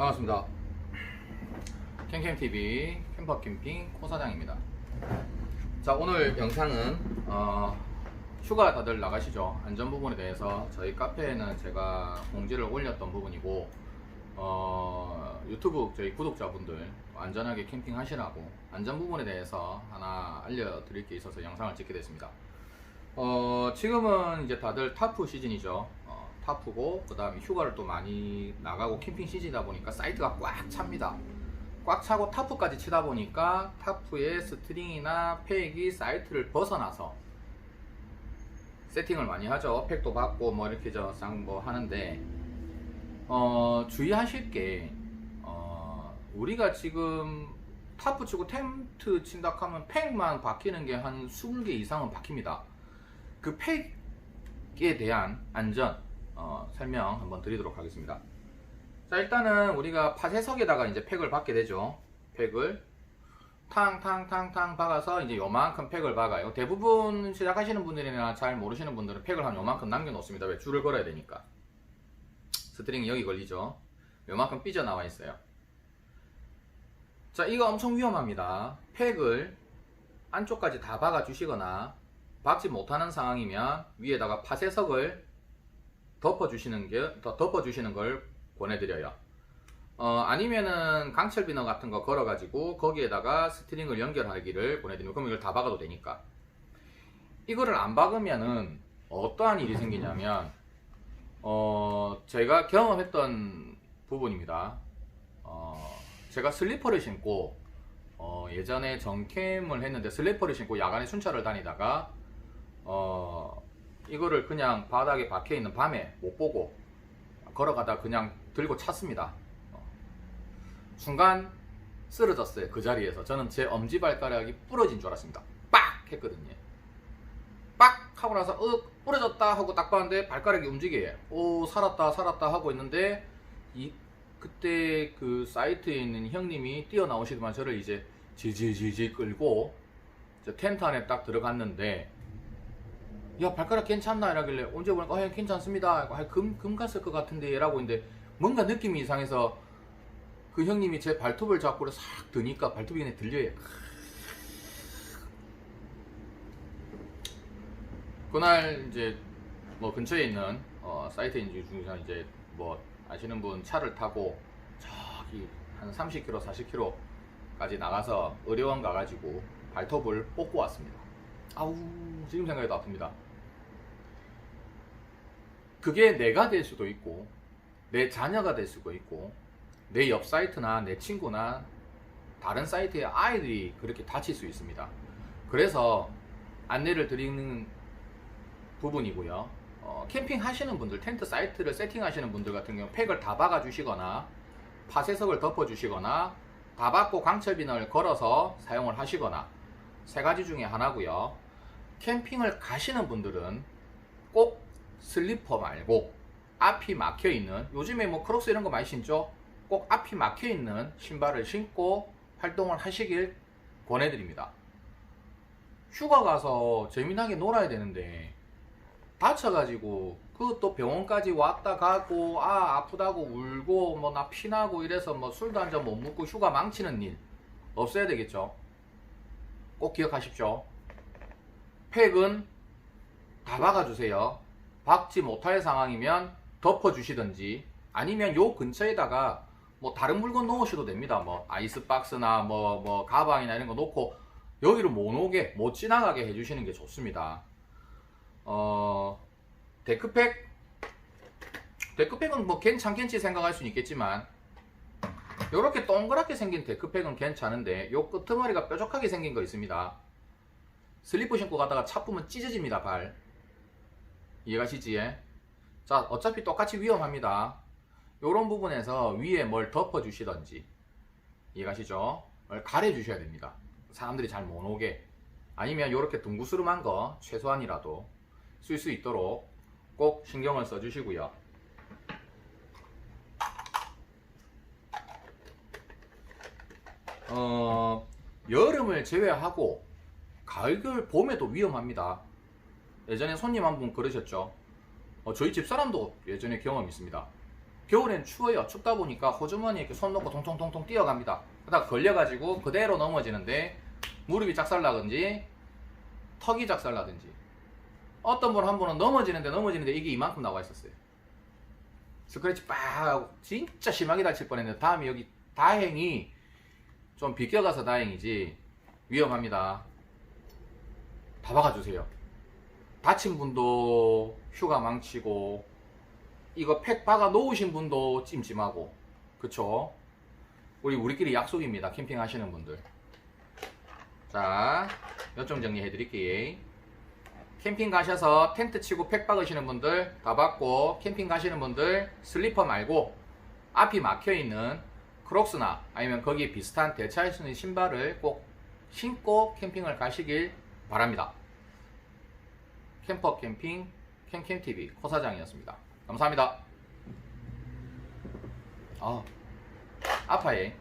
반갑습니다. 캠캠TV 캠퍼 캠핑 코사장입니다. 자, 오늘 영상은, 어, 휴가 다들 나가시죠? 안전 부분에 대해서 저희 카페에는 제가 공지를 올렸던 부분이고, 어, 유튜브 저희 구독자분들 안전하게 캠핑 하시라고 안전 부분에 대해서 하나 알려드릴 게 있어서 영상을 찍게 됐습니다. 어, 지금은 이제 다들 타프 시즌이죠. 어, 타프고, 그 다음에 휴가를 또 많이 나가고 캠핑 시즌이다 보니까 사이트가 꽉 찹니다. 꽉 차고 타프까지 치다 보니까 타프의 스트링이나 팩이 사이트를 벗어나서 세팅을 많이 하죠. 팩도 받고 뭐 이렇게 저쌍 뭐 하는데, 어, 주의하실 게, 어, 우리가 지금 타프 치고 텐트 친다 하면 팩만 바뀌는 게 한 20개 이상은 바뀝니다. 그 팩에 대한 안전 어, 설명 한번 드리도록 하겠습니다. 자 일단은 우리가 파쇄석에다가 이제 팩을 박게 되죠. 팩을 탕탕탕탕 박아서 이제 요만큼 팩을 박아요. 대부분 시작하시는 분들이나 잘 모르시는 분들은 팩을 한 요만큼 남겨놓습니다. 왜 줄을 걸어야 되니까. 스트링이 여기 걸리죠. 요만큼 삐져 나와 있어요. 자 이거 엄청 위험합니다. 팩을 안쪽까지 다 박아 주시거나 박지 못하는 상황이면 위에다가 파쇄석을 덮어주시는 게, 더 덮어주시는 걸 권해드려요. 어, 아니면은 강철 비너 같은 거 걸어가지고 거기에다가 스트링을 연결하기를 권해드리면 그럼 이걸 다 박아도 되니까. 이거를 안 박으면은 어떠한 일이 생기냐면, 어, 제가 경험했던 부분입니다. 어, 제가 슬리퍼를 신고, 어, 예전에 정캠을 했는데 슬리퍼를 신고 야간에 순찰을 다니다가 어, 이거를 그냥 바닥에 박혀 있는 밤에 못 보고 걸어가다 그냥 들고 찼습니다. 어. 순간 쓰러졌어요. 그 자리에서. 저는 제 엄지 발가락이 부러진 줄 알았습니다. 빡! 했거든요. 빡! 하고 나서, 어, 부러졌다 하고 딱 봤는데 발가락이 움직여요. 오, 살았다, 살았다 하고 있는데, 이, 그때 그 사이트에 있는 형님이 뛰어나오시더만 저를 이제 지지지지 끌고, 저 텐트 안에 딱 들어갔는데, 야 발가락 괜찮나? 이러길래 언제 보니까 아, 괜찮습니다. 아, 금, 금 갔을 것 같은데 라고 했는데 뭔가 느낌이 이상해서 그 형님이 제 발톱을 잡고 싹 드니까 발톱이 그냥 들려요. 그날 이제 뭐 근처에 있는 어, 사이트인 중에서 이제 뭐 아시는 분 차를 타고 저기 한 30km 40km까지 나가서 의료원 가가지고 발톱을 뽑고 왔습니다. 아우 지금 생각해도 아픕니다 그게 내가 될 수도 있고 내 자녀가 될 수도 있고 내 옆 사이트나 내 친구나 다른 사이트의 아이들이 그렇게 다칠 수 있습니다. 그래서 안내를 드리는 부분이고요. 어, 캠핑 하시는 분들, 텐트 사이트를 세팅하시는 분들 같은 경우 팩을 다 박아 주시거나 파쇄석을 덮어 주시거나 다 박고 강철 비너를 걸어서 사용을 하시거나 세 가지 중에 하나고요. 캠핑을 가시는 분들은 꼭 슬리퍼 말고 앞이 막혀 있는 요즘에 뭐 크록스 이런 거 많이 신죠? 꼭 앞이 막혀 있는 신발을 신고 활동을 하시길 권해드립니다. 휴가 가서 재미나게 놀아야 되는데 다쳐가지고 그것도 병원까지 왔다 가고 아 아프다고 울고 뭐 나 피나고 이래서 뭐 술도 한 잔 못 먹고 휴가 망치는 일 없어야 되겠죠. 꼭 기억하십시오. 팩은 다 박아주세요. 박지 못할 상황이면 덮어주시든지 아니면 요 근처에다가 뭐 다른 물건 놓으셔도 됩니다. 뭐 아이스박스나 뭐, 뭐 가방이나 이런 거 놓고 여기를 못 오게, 못 지나가게 해주시는 게 좋습니다. 어, 데크팩? 데크팩은 뭐 괜찮겠지 생각할 수는 있겠지만 이렇게 동그랗게 생긴 데크팩은 괜찮은데 요 끄트머리가 뾰족하게 생긴 거 있습니다. 슬리퍼 신고 가다가 차쁘면 찢어집니다 발. 이해가시지? 자, 어차피 똑같이 위험합니다. 요런 부분에서 위에 뭘 덮어 주시던지 이해가시죠? 뭘 가려 주셔야 됩니다. 사람들이 잘 못 오게 아니면 요렇게 둥구스름한 거 최소한이라도 쓸 수 있도록 꼭 신경을 써 주시고요. 어, 여름을 제외하고 가을, 겨울, 봄에도 위험합니다. 예전에 손님 한 분 그러셨죠. 어, 저희 집 사람도 예전에 경험 있습니다. 겨울엔 추워요. 춥다 보니까 호주머니에 이렇게 손 놓고 통통통통 뛰어갑니다. 그러다가 걸려가지고 그대로 넘어지는데 무릎이 작살나든지 턱이 작살나든지 어떤 분 한 분은 넘어지는데 넘어지는데 이게 이만큼 나와 있었어요. 스크래치 빡 하고 진짜 심하게 다칠 뻔했는데 다음에 여기 다행히 좀 비껴가서 다행이지 위험합니다. 다 박아주세요. 다친 분도 휴가 망치고 이거 팩 박아 놓으신 분도 찜찜하고 그쵸? 우리 우리끼리 약속입니다. 캠핑 하시는 분들. 자, 몇점 정리해 드릴게요. 캠핑 가셔서 텐트 치고 팩 박으시는 분들 다 받고 캠핑 가시는 분들 슬리퍼 말고 앞이 막혀 있는 크록스나 아니면 거기에 비슷한 대체할 수 있는 신발을 꼭 신고 캠핑을 가시길 바랍니다. 캠퍼 캠핑 캠캠TV 코사장이었습니다. 감사합니다. 아, 아파해.